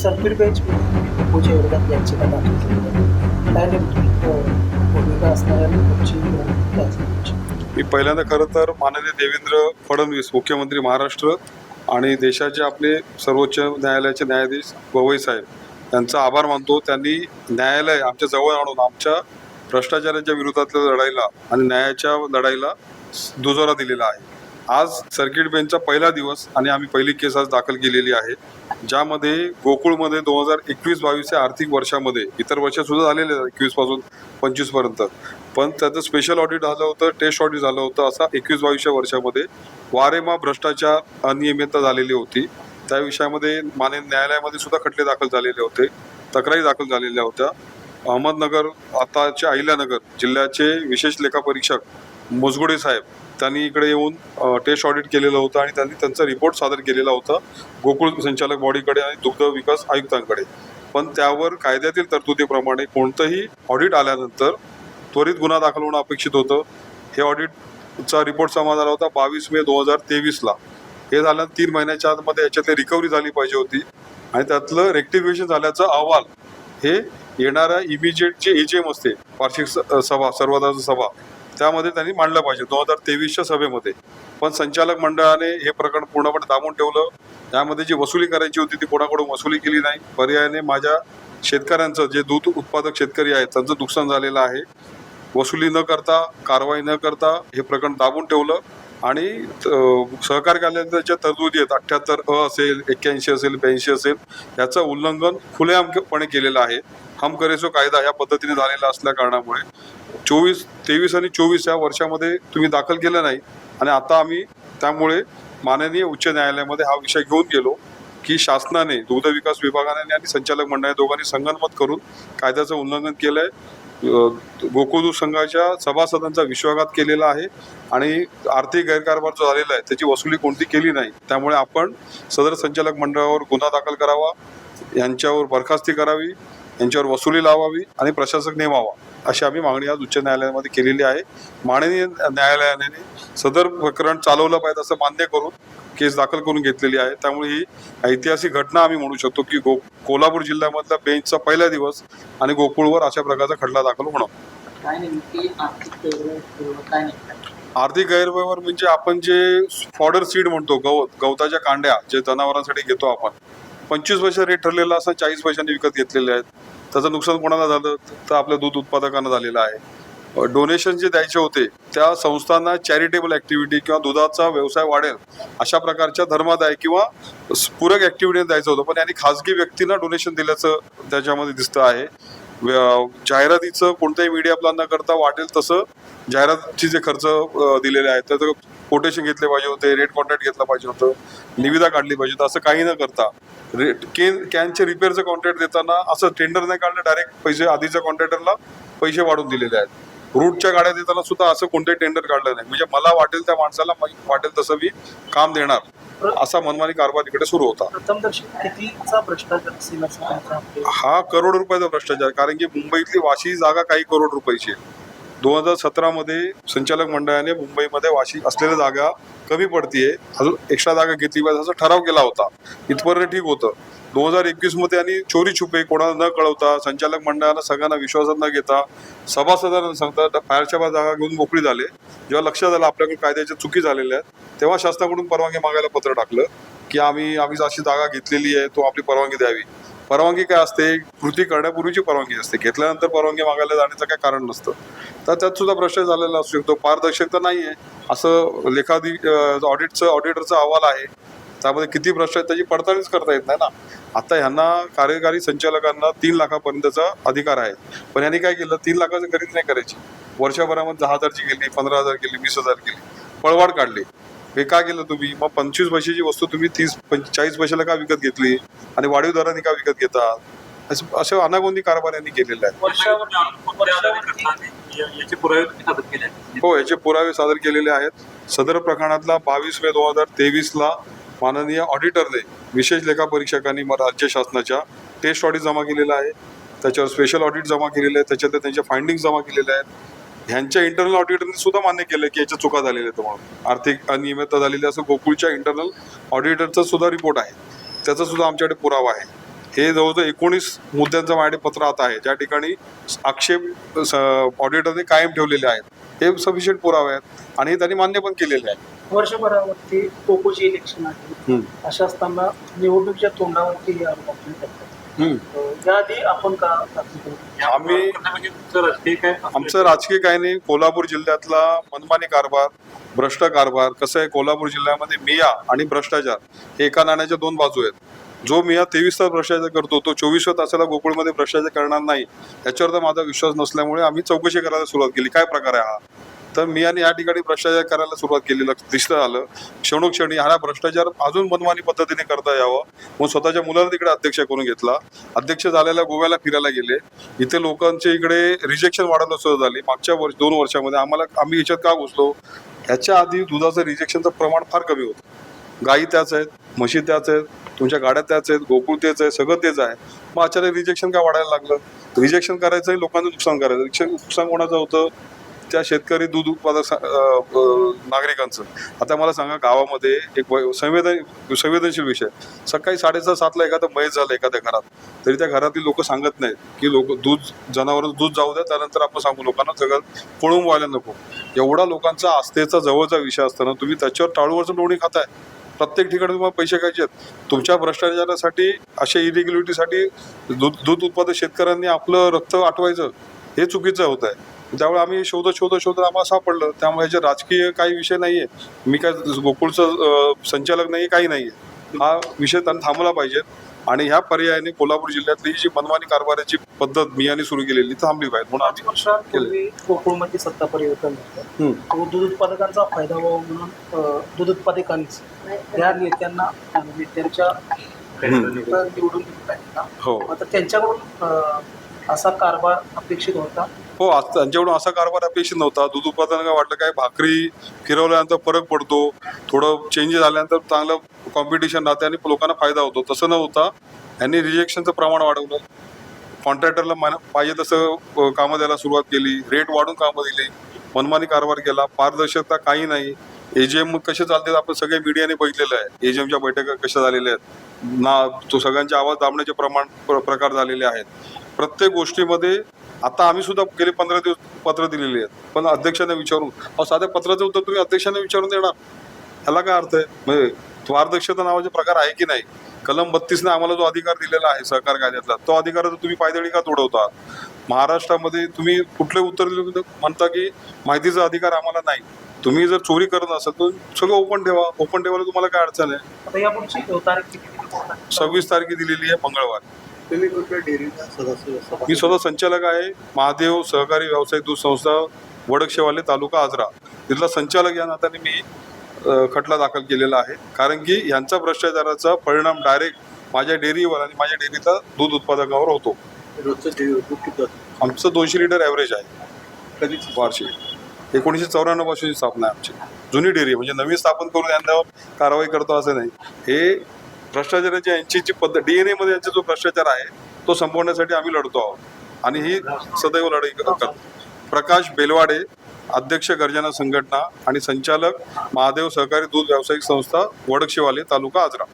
Circuit bench मुझे विरोधात याचिका दाखल भूमिका असणाऱ्या पुढची मी पहिल्यांदा खरं तर माननीय देवेंद्र फडणवीस मुख्यमंत्री महाराष्ट्र आणि देशाचे आपले सर्वोच्च न्यायालयाचे न्यायाधीश गवई साहेब यांचा आभार मानतो. त्यांनी न्यायालय आमच्या जवळ आणून आमच्या भ्रष्टाचाराच्या विरोधातल्या लढाईला आणि न्यायाच्या लढाईला दुजोरा दिलेला आहे. आज सर्किट बेंचचा पहिला दिवस आणि आम्ही पहिली केस आज दाखल केलेली आहे. ज्यामध्ये गोकुळमध्ये दोन हजार एकवीस बावीस या आर्थिक वर्षामध्ये इतर वर्षसुद्धा झालेले आहेत एकवीसपासून पंचवीसपर्यंत. पण त्याचं स्पेशल ऑडिट झालं होतं टेस्ट ऑडिट झालं होतं असा एकवीस बावीसच्या वर्षामध्ये वारेमा भ्रष्टाचार अनियमितता झालेली होती. त्या विषयामध्ये मान्य न्यायालयामध्ये सुद्धा खटले दाखल झालेले होते तक्रारी दाखल झालेल्या होत्या. अहमदनगर आताचे अहिल्यानगर जिल्ह्याचे विशेष लेखा परीक्षक मुजगुडे साहेब त्यांनी इकडे येऊन टेस्ट ऑडिट केलेलं होतं आणि त्यांनी त्यांचा रिपोर्ट सादर केलेला होता गोकुळ संचालक बॉडीकडे आणि दुग्ध विकास आयुक्तांकडे. पण त्यावर कायद्यातील तरतुदीप्रमाणे कोणतंही ऑडिट आल्यानंतर त्वरित गुन्हा दाखल होणं अपेक्षित होतं. हे ऑडिटचा रिपोर्ट जमा आला होता बावीस मे दोन हजार तेवीसला. हे झालं तीन महिन्याच्या आतमध्ये याच्यातली रिकव्हरी झाली पाहिजे होती आणि त्यातलं रेक्टिफिकेशन झाल्याचा अहवाल हे येणाऱ्या इमिजिएट जे एजीएम असते. वार्षिक स- सभा सर्वधार सभा. त्यामध्ये त्यांनी मांडलं पाहिजे. दोन हजार तेवीसच्या सभेमध्ये. पण संचालक मंडळाने हे प्रकरण पूर्णपणे दाबून ठेवलं. त्यामध्ये जी वसुली करायची होती ती कोणाकडून वसुली केली नाही. पर्यायाने माझ्या शेतकऱ्यांचं जे दूध उत्पादक शेतकरी आहेत त्यांचं नुकसान झालेलं आहे. वसुली न करता कारवाई न करता हे प्रकरण दाबून ठेवलं. आणि सहकार कार्यालयाच्या तरतुदी आहेत अठ्ठ्याहत्तर अ असेल एक्क्याऐंशी असेल ब्याऐंशी असेल याचं उल्लंघन खुलेआमपणे केलेलं आहे. हम कायदा या पद्धतीने झालेला असल्या कारणामुळे. चोवीस तेवीस आणि चोवीस या वर्षामध्ये तुम्ही दाखल केलं नाही. आणि आता आम्ही त्यामुळे माननीय उच्च न्यायालयामध्ये हा विषय घेऊन गेलो की शासनाने दुग्ध विकास विभागाने आणि संचालक मंडळाने दोघांनी संगनमत करून कायद्याचं उल्लंघन केलंय. आहे गोकुळ संघाच्या सभासदांचा विश्वासघात केलेला आहे आणि आर्थिक गैरकारभार जो झालेला आहे त्याची वसुली कोणती केली नाही त्यामुळे आपण सदर संचालक मंडळावर गुन्हा दाखल करावा यांच्यावर बरखास्ती करावी यांच्यावर वसुली लावावी आणि प्रशासक नेमावा. अशी आम्ही मागणी आज उच्च न्यायालयामध्ये केलेली आहे. माननीय न्यायालयाने सदर प्रकरण चालवलं पाहिजे असं मान्य करून केस दाखल करून घेतलेली आहे. त्यामुळे ही ऐतिहासिक घटना आम्ही म्हणू शकतो की गो कोल्हापूर जिल्ह्यामधला बेंचचा पहिला दिवस आणि गोकुळवर अशा प्रकारचा खटला दाखल होणं काय नेमकी आर्थिक गैरव्यवहार काय नेमकी आर्थिक गैरव्यवहार म्हणजे आपण जे फॉडर सीड म्हणतो गवत गवताच्या कांड्या जे जनावरांसाठी घेतो आपण पंचवीस पैसे रेट ठरलेला असं चाळीस पैशांनी विकत घेतलेले आहेत. त्याचं नुकसान कोणाला झालं? तर आपल्या दूध उत्पादकांना झालेलं आहे. डोनेशन जे द्यायचे होते त्या संस्थांना चॅरिटेबल ऍक्टिव्हिटी किंवा दुधाचा व्यवसाय वाढेल अशा प्रकारच्या धर्मादाय किंवा पूरक ऍक्टिव्हिटी द्यायचं होतं. पण यांनी खाजगी व्यक्तींना डोनेशन दिल्याचं त्याच्यामध्ये दिसतं आहे. व्य- जाहिरातीचं कोणत्याही मीडिया प्लॅन न करता वाटेल तसं जाहिरातीचे जे खर्च दिलेले आहेत त्याचं कोटेशन घेतले पाहिजे होते रेट कॉन्ट्रॅक्ट घेतलं पाहिजे होतं निविदा काढली पाहिजे होतं असं काही न करता रेट केन कॅनचे रिपेअरचं कॉन्ट्रॅक्ट देताना असं टेंडर नाही काढलं डायरेक्ट पैसे आधीच्या कॉन्ट्रॅक्टरला पैसे वाढून दिलेले आहेत. रूटच्या गाड्या देताना सुद्धा असं कोणतंही टेंडर काढलं नाही. म्हणजे मला वाटेल त्या माणसाला वाटेल तसं मी काम देणार. असा मनमानी कारभार इकडे सुरू होता. हा करोड रुपयाचा भ्रष्टाचार कारण की मुंबईतली वाशी जागा काही करोड रुपयाची आहे. दोन हजार सतरामध्ये संचालक मंडळाने मुंबईमध्ये वाशी असलेल्या जागा कमी पडतीये. अजून एक्स्ट्रा जागा घेतली पाहिजे असा ठराव केला होता. इथपर्यंत ठीक होतं. दोन हजार एकवीसमध्ये आणि चोरी छुपे कोणाला न कळवता संचालक मंडळाला सगळ्यांना विश्वासात न घेता सभासदांना सांगता बाहेरच्या बाहेर जागा घेऊन मोकळी झाले. जेव्हा लक्षात आलं आपल्याकडे कायद्याच्या चुकी झालेल्या आहेत तेव्हा शासनाकडून परवानगी मागायला पत्र टाकलं की आम्ही आम्ही अशी जागा घेतलेली आहे तो आपली परवानगी द्यावी. परवानगी काय असते? कृती करण्यापूर्वीची परवानगी असते. घेतल्यानंतर परवानगी मागायला जाण्याचं काय कारण नसतं. तर त्यात सुद्धा भ्रष्टाचार झालेला असू शकतो. पारदर्शकता नाही आहे असं लेखाधी ऑडिटचं ऑडिटरचा अहवाल आहे त्यामध्ये किती भ्रष्टाचार त्याची पडताळणीच करता येत नाही ना. आता ह्यांना कार्यकारी संचालकांना तीन लाखापर्यंतचा अधिकार आहे. पण यांनी काय केलं? तीन लाखाचं खरेदी नाही करायची. वर्षभरामध्ये दहा हजारची गेली पंधरा हजार गेली वीस हजार गेली. पळवाड काढली. हे का केलं तुम्ही? मग पंचवीस पैशाची वस्तू तुम्ही तीस पंच- चाळीस पैशाला का विकत घेतली? आणि वाढीव दराने का विकत घेता? असे अनागोंदी कारभार यांनी केलेला आहे आहेत. हो याचे पुरावे सादर केलेले आहेत. सदर प्रकरणातला बावीस मे दोन हजार तेवीस ला माननीय ऑडिटरने विशेष लेखा परीक्षकांनी राज्य शासनाच्या टेस्ट ऑडिट जमा केलेला आहे. त्याच्यावर स्पेशल ऑडिट जमा केलेलं आहे त्याच्यात त्यांच्या फाइंडिंग जमा केलेल्या आहेत. ह्यांच्या इंटरनल ऑडिटरने सुद्धा मान्य केलं की याच्या चुका झालेल्या आहेत म्हणून आर्थिक अनियमितता झालेली आहे असं गोकुळच्या इंटरनल ऑडिटरचा सुद्धा रिपोर्ट आहे. त्याचा सुद्धा आमच्याकडे पुरावा आहे. हे जवळजवळ एकोणीस मुद्द्यांचं माझ्याकडे पत्र आता आहे. ज्या ठिकाणी आक्षेप ऑडिटरने कायम ठेवलेले आहेत. हे सफिशियंट पुरावे आहेत आणि हे त्यांनी मान्य पण केलेले आहेत. वर्षभरावरती कोकोचे इलेक्शन आहे. अशा असताना निवडणुकीच्या तोंडावरती आरोप करतात याआधी आपण का दाखल केलं? आम्ही- काय आमचं राजकीय काही नाही. कोल्हापूर जिल्ह्यातला मनमानी कारभार भ्रष्ट कारभार कसं आहे कोल्हापूर जिल्ह्यामध्ये मिया आणि भ्रष्टाचार हे एका नाण्याच्या दोन बाजू आहेत. जो मिया तेवीस तास भ्रष्टाचार करतो तो चोवीसव्या तासाला गोकुळमध्ये भ्रष्टाचार करणार नाही याच्यावर तर माझा विश्वास नसल्यामुळे आम्ही चौकशी करायला सुरुवात केली. काय प्रकार आहे हा? तर मी आणि या ठिकाणी भ्रष्टाचार करायला सुरुवात केली लक्ष दिसलं आलं. क्षणोक्षणी हा भ्रष्टाचार अजून मनमानी पद्धतीने करता यावं मग स्वतःच्या मुलाला तिकडे अध्यक्ष करून घेतला. अध्यक्ष झालेल्या गोव्याला फिरायला गेले. इथे लोकांचे इकडे रिजेक्शन वाढायला सुरुवात झाली. मागच्या वर्ष दोन वर्षामध्ये आम्हाला आम्ही याच्यात का घुसलो? ह्याच्या आधी दुधाचं रिजेक्शनचं प्रमाण फार कमी होतं. गायी त्याच आहेत म्हशी त्याच आहेत तुमच्या गाड्या त्याच आहेत गोकुळ तेच आहे सगळं तेच आहे. मग अचानक रिजेक्शन का वाढायला लागलं? रिजेक्शन करायचं लोकांचं नुकसान करायचं. रिजेक्शन नुकसान कोणाचं होतं? त्या शेतकरी दूध उत्पादक नागरिकांचं. आता मला सांगा गावामध्ये एक वय- संवेदन संवेदनशील विषय. सकाळी साडेसहा सातला एखादा मैत झालं एखाद्या घरात. तरी त्या घरातील लोक सांगत नाहीत की लोक दूध जनावर दूध जाऊ द्या त्यानंतर आपण सांगू लोकांना सगळं पळून व्हायला नको. एवढा लोकांचा आस्थेचा जवळचा विषय असताना तुम्ही त्याच्यावर टाळूवरचं लोणी खाताय. प्रत्येक ठिकाणी तुम्हाला पैसे खायचे आहेत. तुमच्या भ्रष्टाचारासाठी अशा इलिगिलिटीसाठी दूध दूध उत्पादक शेतकऱ्यांनी आपलं रक्त आटवायचं हे चुकीचं होत आहे त्यामुळे आम्ही शोधत शोधत शोधत आम्हाला सापडलं त्यामुळे ह्याचे राजकीय काही विषय नाहीये. मी काय गोकुळचं संचालक नाही काही नाहीये. हा विषय त्यांनी थांबला पाहिजे. आणि ह्या पर्यायाने कोल्हापूर जिल्ह्यातली जी मनमानी कारभाराची पद्धत मियाने सुरू केलेली थांबली पाहिजे म्हणून वर्षांपूर्वी गोकुळमध्ये सत्ता परिवर्तन दूध उत्पादकांचा फायदा व्हावा म्हणून दूध उत्पादकांनीच त्या नेत्यांना म्हणजे त्यांच्या निवडून आहे. हो. आता त्यांच्याकडून असा कारभार अपेक्षित होता. हो आज त्यांच्याकडून असा कारभार अपेक्षित नव्हता दूध उत्पादन काय वाटलं काय भाकरी फिरवल्यानंतर फरक पडतो थोडं चेंजेस झाल्यानंतर चांगलं कॉम्पिटिशन राहते आणि लोकांना फायदा होतो. तसं न होता यांनी रिजेक्शनचं प्रमाण वाढवलं. कॉन्ट्रॅक्टरला मन पाहिजे तसं कामं द्यायला सुरुवात केली. रेट वाढून कामं दिली. मनमानी कारभार केला. पारदर्शकता काही नाही. एजीएम कसे चालते आपण सगळे मीडियाने बघितलेलं आहे. एजीएमच्या बैठका कशा झालेल्या आहेत? ना तो सगळ्यांचे आवाज दाबण्याचे प्रमाण प्र- प्रकार झालेले आहेत. प्रत्येक गोष्टीमध्ये आता आम्ही सुद्धा गेले पंधरा दिवस पत्र दिलेली आहेत. पण अध्यक्षांना विचारून अहो साध्या पत्राचं उत्तर तुम्ही अध्यक्षांना विचारून देणार. ह्याला काय अर्थ आहे? म्हणजे पारदर्शकता नावाचे प्रकार आहे की नाही? कलम बत्तीसने आम्हाला जो अधिकार दिलेला आहे सहकार कायद्यातला तो अधिकार तुम्ही पायदळी का तोडवता? महाराष्ट्रामध्ये तुम्ही कुठले उत्तर दिले म्हणता की माहितीचा अधिकार आम्हाला नाही. तुम्ही जर चोरी करत असाल तर सगळं ओपन ठेवा. ओपन ठेवायला तुम्हाला काय अडचण आहे? सव्वीस तारखे दिलेली आहे मंगळवार. तुम्ही कुठल्या डेअरीचा सदस्य असता? मी स्वतः संचालक आहे. महादेव सहकारी व्यावसायिक दूध संस्था वडकशेवाले तालुका आजरा. तिथला संचालक या नात्याने मी अ, खटला दाखल केलेला आहे. कारण की यांचा भ्रष्टाचाराचा परिणाम डायरेक्ट माझ्या डेअरीवर आणि माझ्या डेअरीचा दूध उत्पादकावर होतो. रोजचं डेअरी दूध किती असतं? आमचं दोनशे लिटर ॲव्हरेज आहे. कधीच वार्षिक. एकोणीसशे चौऱ्याण्णव पासूनची स्थापना आहे आमची. जुनी डेअरी म्हणजे नवीन स्थापन करून यांच्यावर कारवाई करतो असं नाही. हे भ्रष्टाचाराची यांची जी पद्धत डीएनए मध्ये यांचा जो भ्रष्टाचार आहे तो संपवण्यासाठी आम्ही लढतो आहोत. आणि ही सदैव लढाई करतो प्रकाश बेलवाडे अध्यक्ष गर्जना संघटना आणि संचालक महादेव सहकारी दूध व्यावसायिक संस्था वडकशिवाले तालुका आजरा.